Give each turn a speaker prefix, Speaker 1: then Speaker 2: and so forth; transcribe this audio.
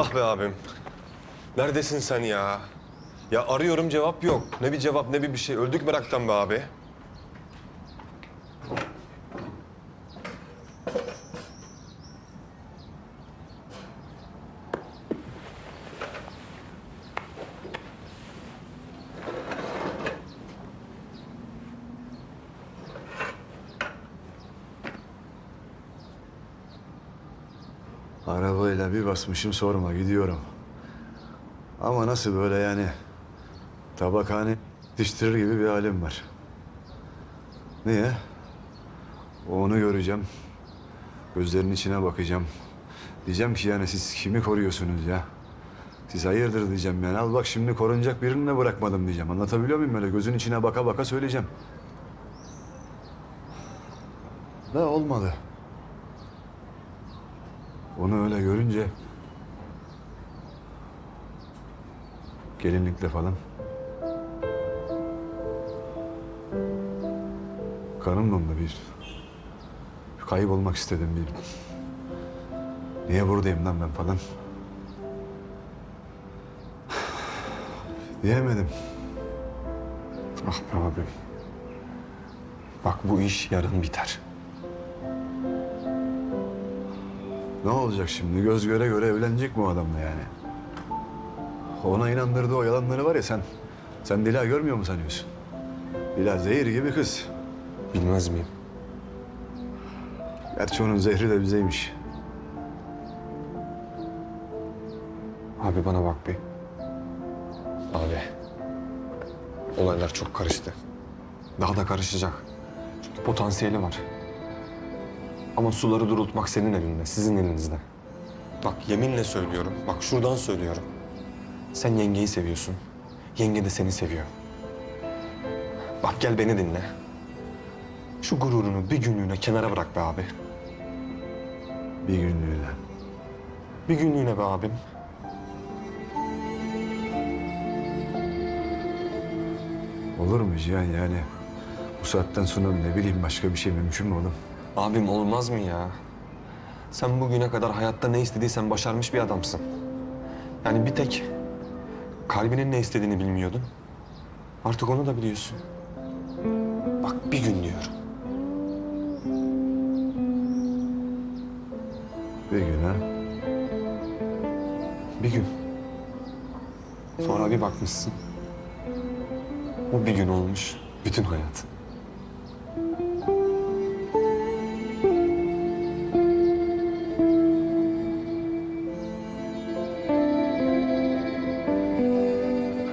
Speaker 1: Ah be abim. Neredesin sen ya? Ya arıyorum cevap yok. Ne bir cevap ne bir bir şey. Öldük meraktan be abi.
Speaker 2: Arabayla bir basmışım sorma gidiyorum. Ama nasıl böyle yani tabakhane diştirir gibi bir halim var. Niye? Onu göreceğim. Gözlerinin içine bakacağım. Diyeceğim ki yani siz kimi koruyorsunuz ya? Siz hayırdır diyeceğim yani. Al bak şimdi korunacak birini de bırakmadım diyeceğim. Anlatabiliyor muyum böyle? Gözün içine baka baka söyleyeceğim. Da olmadı. Onu öyle görünce gelinlikle falan dondu bir kaybolmak istedim bir niye buradayım lan ben falan diyemedim.
Speaker 1: Ah be abim. Bak bu iş yarın biter.
Speaker 2: Ne olacak şimdi? Göz göre göre evlenecek mi o adamla yani? Ona inandırdığı o yalanları var ya sen. Sen Dila görmüyor mu sanıyorsun? Dila zehir gibi kız.
Speaker 1: Bilmez miyim?
Speaker 2: Gerçi onun zehri de bizeymiş.
Speaker 1: Abi bana bak bir. Abi. Olaylar çok karıştı. Daha da karışacak. Çünkü potansiyeli var. Ama suları durultmak senin elinde, sizin elinizde. Bak yeminle söylüyorum, bak şuradan söylüyorum. Sen yengeyi seviyorsun. Yenge de seni seviyor. Bak gel beni dinle. Şu gururunu bir günlüğüne kenara bırak be abi.
Speaker 2: Bir günlüğüne.
Speaker 1: Bir günlüğüne be abim.
Speaker 2: Olur mu Cihan yani? Bu saatten sonra ne bileyim başka bir şey mümkün mü oğlum?
Speaker 1: Abim olmaz mı ya? Sen bugüne kadar hayatta ne istediysen başarmış bir adamsın. Yani bir tek kalbinin ne istediğini bilmiyordun. Artık onu da biliyorsun. Bak bir gün diyorum.
Speaker 2: Bir gün ha?
Speaker 1: Bir gün. Sonra bir bakmışsın. O bir gün olmuş bütün hayat.